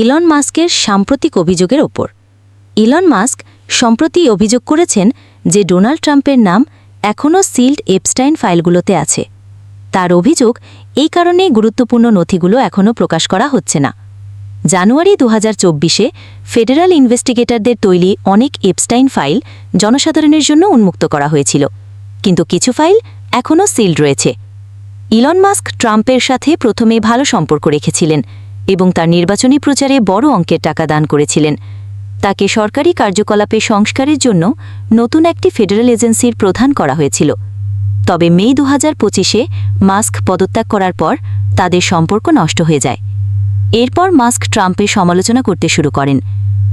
Elon মাস্কের সাম্প্রতিক অভিযোগের ওপর। ইলন মাস্ক সম্প্রতি অভিযোগ করেছেন যে ডোনাল্ড ট্রাম্পের নাম এখনও সিল্ড এপস্টাইন ফাইলগুলোতে আছে। তার অভিযোগ এই কারণেই গুরুত্বপূর্ণ নথিগুলো এখনও প্রকাশ করা হচ্ছে না। জানুয়ারি দু হাজার ফেডারাল ইনভেস্টিগেটরদের তৈরি অনেক এপস্টাইন ফাইল জনসাধারণের জন্য উন্মুক্ত করা হয়েছিল। কিন্তু কিছু ফাইল এখনও সিল্ড রয়েছে। ইলন মাস্ক ট্রাম্পের সাথে প্রথমে ভালো সম্পর্ক রেখেছিলেন। এবং তার নির্বাচনী প্রচারে বড় অঙ্কের টাকা দান করেছিলেন। তাকে সরকারি কার্যকলাপে সংস্কারের জন্য নতুন একটি ফেডারেল এজেন্সির প্রধান করা হয়েছিল। তবে মে দু হাজার পঁচিশে মাস্ক পদত্যাগ করার পর তাদের সম্পর্ক নষ্ট হয়ে যায়। এরপর মাস্ক ট্রাম্পের সমালোচনা করতে শুরু করেন।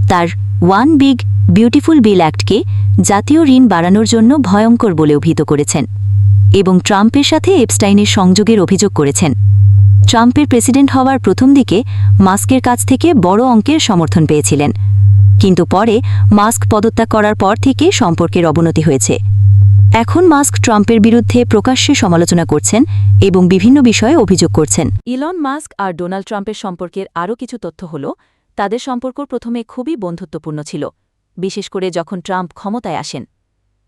তার ওয়ান বিগ বিউটিফুল বিল অ্যাক্টকে জাতীয় ঋণ বাড়ানোর জন্য ভয়ঙ্কর বলে অভিহিত করেছেন এবং ট্রাম্পের সাথে এপস্টাইনের সংযোগের অভিযোগ করেছেন। ট্রাম্পের প্রেসিডেন্ট হওয়ার প্রথম দিকে মাস্কের কাছ থেকে বড় অঙ্কের সমর্থন পেয়েছিলেন। কিন্তু পরে মাস্ক পদত্যাগ করার পর থেকে সম্পর্কের অবনতি হয়েছে। এখন মাস্ক ট্রাম্পের বিরুদ্ধে প্রকাশ্যে সমালোচনা করছেন এবং বিভিন্ন বিষয়ে অভিযোগ করছেন। ইলন মাস্ক আর ডোনাল্ড ট্রাম্পের সম্পর্কের আরও কিছু তথ্য হল, তাদের সম্পর্ক প্রথমে খুবই বন্ধুত্বপূর্ণ ছিল, বিশেষ করে যখন ট্রাম্প ক্ষমতায় আসেন।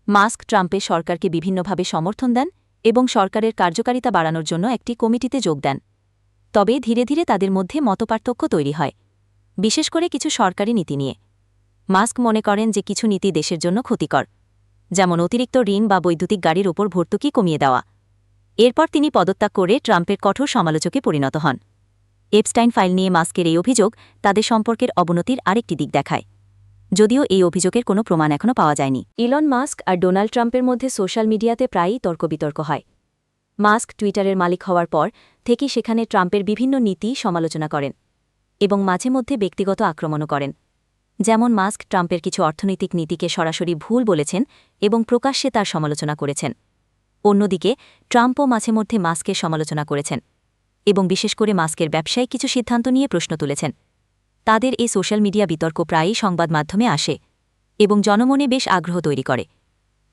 মাস্ক ট্রাম্পের সরকারকে বিভিন্নভাবে সমর্থন দেন এবং সরকারের কার্যকারিতা বাড়ানোর জন্য একটি কমিটিতে যোগ দেন। তবে ধীরে ধীরে তাদের মধ্যে মতপার্থক্য তৈরি হয়, বিশেষ করে কিছু সরকারি নীতি নিয়ে। মাস্ক মনে করেন যে কিছু নীতি দেশের জন্য ক্ষতিকর, যেমন অতিরিক্ত ঋণ বা বৈদ্যুতিক গাড়ির ওপর ভর্তুকি কমিয়ে দেওয়া। এরপর তিনি পদত্যাগ করে ট্রাম্পের কঠোর সমালোচকে পরিণত হন। এপস্টাইন ফাইল নিয়ে মাস্কের এই অভিযোগ তাদের সম্পর্কের অবনতির আরেকটি দিক দেখায়। যদিও এই অভিযোগের কোনো প্রমাণ এখনও পাওয়া যায়নি। ইলন মাস্ক আর ডোনাল্ড ট্রাম্পের মধ্যে সোশ্যাল মিডিয়াতে প্রায়ই তর্কবিতর্ক হয়। মাস্ক টুইটারের মালিক হওয়ার পর থেকে সেখানে ট্রাম্পের বিভিন্ন নীতি সমালোচনা করেন এবং মাঝে মধ্যে ব্যক্তিগত আক্রমণও করেন। যেমন মাস্ক ট্রাম্পের কিছু অর্থনৈতিক নীতিকে সরাসরি ভুল বলেছেন এবং প্রকাশ্যে তার সমালোচনা করেছেন। অন্যদিকে ট্রাম্পও মাঝে মধ্যে মাস্কের সমালোচনা করেছেন এবং বিশেষ করে মাস্কের ব্যবসায়িক কিছু সিদ্ধান্ত নিয়ে প্রশ্ন তুলেছেন। তাদের এই সোশ্যাল মিডিয়া বিতর্ক প্রায়ই সংবাদ মাধ্যমে আসে এবং জনমনে বেশ আগ্রহ তৈরি করে।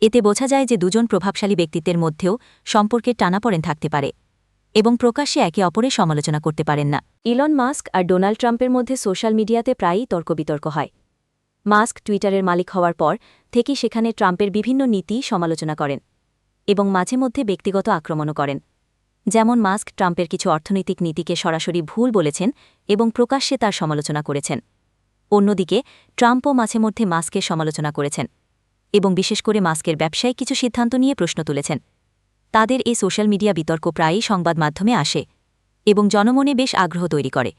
এতে বোঝা যায় যে দুজন প্রভাবশালী ব্যক্তিত্বের মধ্যেও সম্পর্কের টানাপড়েন থাকতে পারে এবং প্রকাশ্যে একে অপরের সমালোচনা করতে পারেন না। ইলন মাস্ক আর ডোনাল্ড ট্রাম্পের মধ্যে সোশ্যাল মিডিয়াতে প্রায়ই তর্কবিতর্ক হয়। মাস্ক টুইটারের মালিক হওয়ার পর থেকেই সেখানে ট্রাম্পের বিভিন্ন নীতি সমালোচনা করেন এবং মাঝে মধ্যে ব্যক্তিগত আক্রমণও করেন। যেমন মাস্ক ট্রাম্পের কিছু অর্থনৈতিক নীতিকে সরাসরি ভুল বলেছেন এবং প্রকাশ্যে তার সমালোচনা করেছেন। অন্যদিকে ট্রাম্পও মাঝে মধ্যে মাস্কের সমালোচনা করেছেন। এবং বিশেষ করে মাস্কের ব্যবসায় কিছু সিদ্ধান্ত নিয়ে প্রশ্ন তুলেছেন। তাদের এই সোশ্যাল মিডিয়া বিতর্ক প্রায়ই সংবাদ মাধ্যমে আসে এবং জনমনে বেশ আগ্রহ তৈরি করে।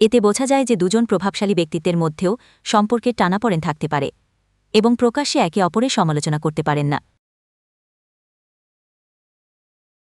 এতে বোঝা যায় যে দুজন প্রভাবশালী ব্যক্তিত্বের মধ্যেও সম্পর্কের টানাপড়েন থাকতে পারে এবং প্রকাশ্যে একে অপরের সমালোচনা করতে পারেন না।